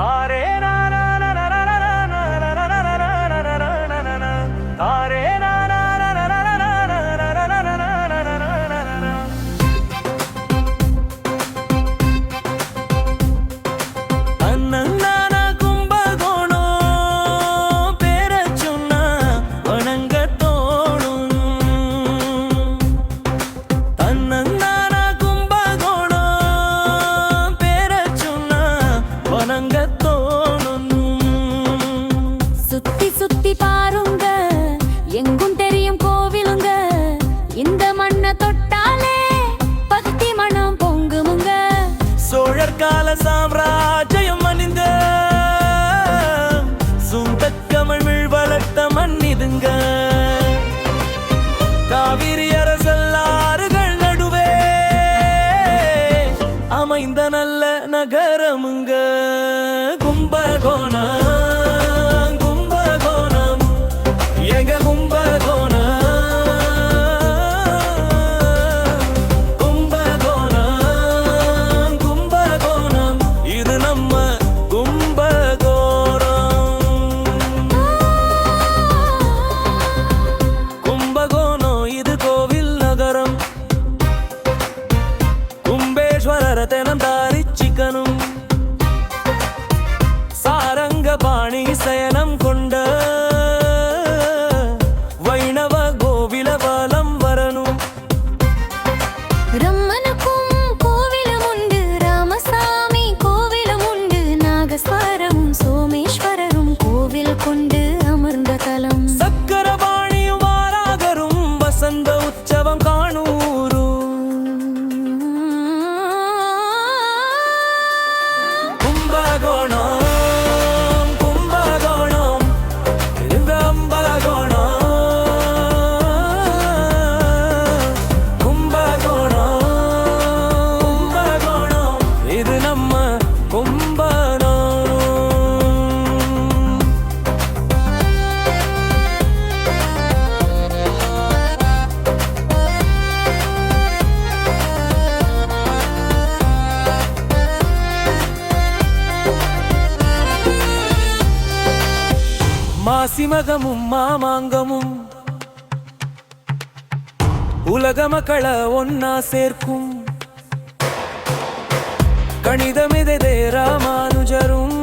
தாரே சுத்தி சுத்தி பாருங்க. எங்கும் தெரியும் கோவிலுங்க. இந்த மண்ணை தொட்டாலே பக்தி மனம் பொங்குமுங்க. சோழர் கால சாம்ராஜ்யம் அணிந்த சுந்தக்கமழ் வளர்த்த மன்னிதுங்க காவிரி அரசல்லாறுகள் நடுவே அமைந்த நல்ல நகரமுங்க. கும்பகோணம். கும்பேஸ்வரர தினம் தாரிச்சிக்கனும் சாரங்க பாணி சயனம் கொண்ட வைணவ கோவில பலம் வரணும். ரம்மனுக்கும் கோவிலம் உண்டு ராமசாமி கோவிலம் உண்டு நாகஸ்வரமும் சோமேஸ்வரம் மாசிமகமும் மாமாங்கமும். உலக மக்களை ஒன்னா சேர்க்கும். கணிதமிதே ராமானுஜரும்.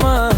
ama